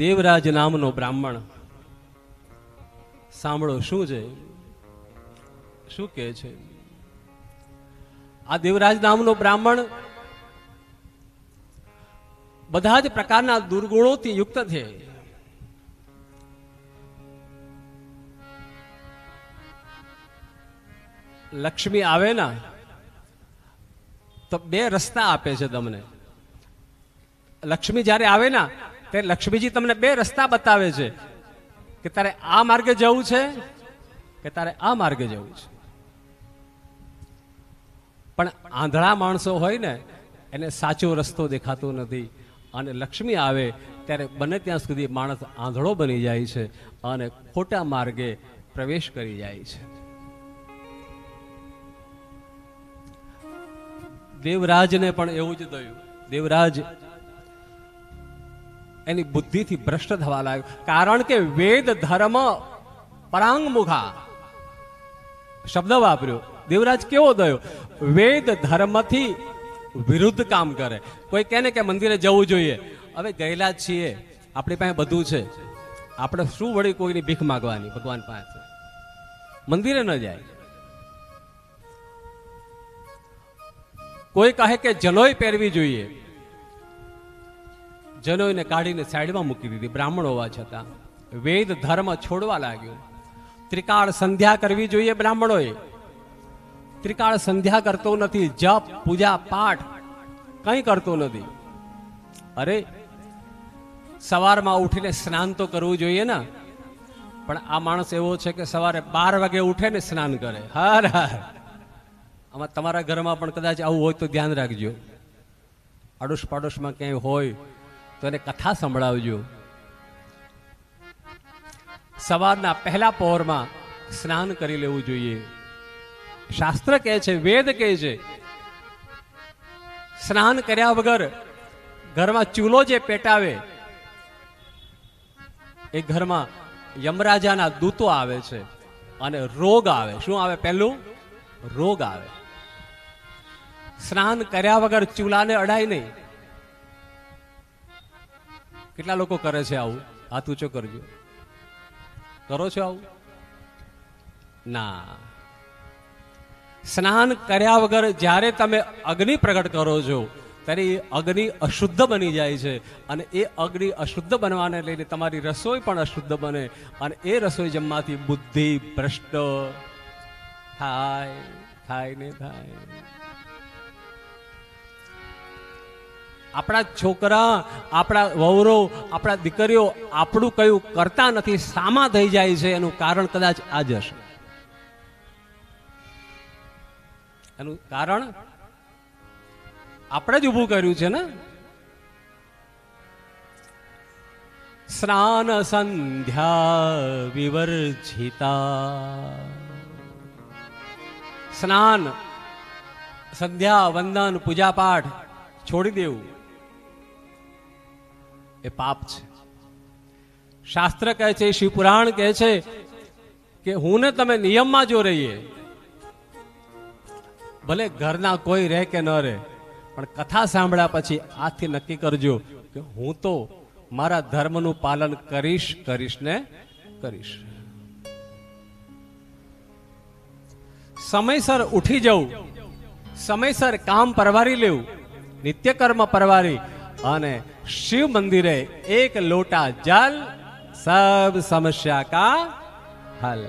દેવરાજ નામનો બ્રાહ્મણ. સાંભળો, શું છે? શું કહે છે? આ દેવરાજ નામનો બ્રાહ્મણ બધા જ પ્રકારના દુર્ગુણોથી યુક્ત છે. લક્ષ્મી આવે ના, તો બે રસ્તા આપે છે તમને. લક્ષ્મી જ્યારે આવે ના ત્યારે લક્ષ્મીજી તમને બે રસ્તા બતાવે છે કે તારે આ માર્ગે જવું છે કે તારે આ માર્ગે જવું છે. પણ આંધળા માણસો હોય ને, એને સાચો રસ્તો દેખાતો નથી. અને લક્ષ્મી આવે ત્યારે બને ત્યાં સુધી માણસ આંધળો બની જાય છે અને ખોટા માર્ગે પ્રવેશ કરી જાય છે. દેવરાજને પણ એવું જ થયું. દેવરાજ એની બુદ્ધિથી ભ્રષ્ટ થવા લાગ્યો. કારણ કે વેદ ધર્મ પરાંગમુખા. શબ્દ વાપર્યો. દેવરાજ કેવો થયો વેદ ધર્મથી વિરુદ્ધ કામ કરે. કોઈ કહે કે મંદિરે જવું જોઈએ. હવે ગયેલા છીએ. આપણી પાસે બધું છે. આપણે શું વળી કોઈની ભીખ માગવાની ભગવાન પાસે? મંદિરે ન જાય. કોઈ કહે કે જલોય પહેરવી જોઈએ. જનોયને કાઢીને સાઈડમાં મૂકી દીધી. બ્રાહ્મણ હોવા છતાં. વેદ ધર્મ છોડવા લાગ્યો. ત્રિકાળ સંધ્યા કરવી જોઈએ બ્રાહ્મણોએ. ત્રિકાળ સંધ્યા કરતો નથી, જપ, પૂજા, પાઠ, કંઈ કરતો નથી. અરે, સવારમાં ઉઠીને સ્નાન તો કરવું જોઈએ ને. પણ આ માણસ એવો છે કે સવારે બાર વાગે ઉઠે ને સ્નાન કરે. હર હર. આમાં તમારા ઘરમાં પણ કદાચ આવું હોય તો ધ્યાન રાખજો. આડોશ પાડોશમાં ક્યાંય હોય તો એને કથા સંભળાવજો. સવારના પહેલા પહોરમાં સ્નાન કરી લેવું જોઈએ. શાસ્ત્ર કહે છે, વેદ કહે છે, સ્નાન કર્યા વગર ઘરમાં ચૂલો જે પેટાવે, એ ઘરમાં યમરાજાના દૂતો આવે છે અને રોગ આવે. શું આવે પહેલું? રોગ આવે. સ્નાન કર્યા વગર ચૂલાને અડાય નહીં. કેટલા લોકો કરે છે આવું? હાથ ઊંચો કરજો. કરો છો આવું? ના. સ્નાન કર્યા વગર જ્યારે તમે અગ્નિ પ્રગટ કરો છો, ત્યારે એ અગ્નિ અશુદ્ધ બની જાય છે અને એ અગ્નિ અશુદ્ધ બનવાને લઈને તમારી રસોઈ પણ અશુદ્ધ બને અને એ રસોઈ જમવાથી બુદ્ધિ ભ્રષ્ટ થાય થાય ને થાય. આપણા છોકરા, આપણા વહુરો, આપણા દીકરીઓ આપણું કયું કરતા નથી, સામા થઈ જાય છે, એનું કારણ કદાચ આ જ હશે. એનું કારણ આપણે જ ઊભું કર્યું છે ને? સ્નાન સંધ્યા વિવર્જિતા. સ્નાન, સંધ્યા, વંદન, પૂજાપાઠ છોડી દેવું. એ પાપ છે. શાસ્ત્ર કહે છે શિવપુરાણ કહે છે કે હું ને તમે નિયમમાં જો રહીએ, ભલે ઘરના કોઈ રહે કે ન રહે, પણ કથા સાંભળ્યા પછી આથી નક્કી કરજો કે હું તો મારા ધર્મનું પાલન કરીશ કરીશ ને કરીશ. સમયસર ઉઠી જવું, સમયસર કામ પરવારી લેવું, નિત્યકર્મ પરવારી અને શિવ મંદિરે એક લોટા જલ સબ સમસ્યા કા હલ.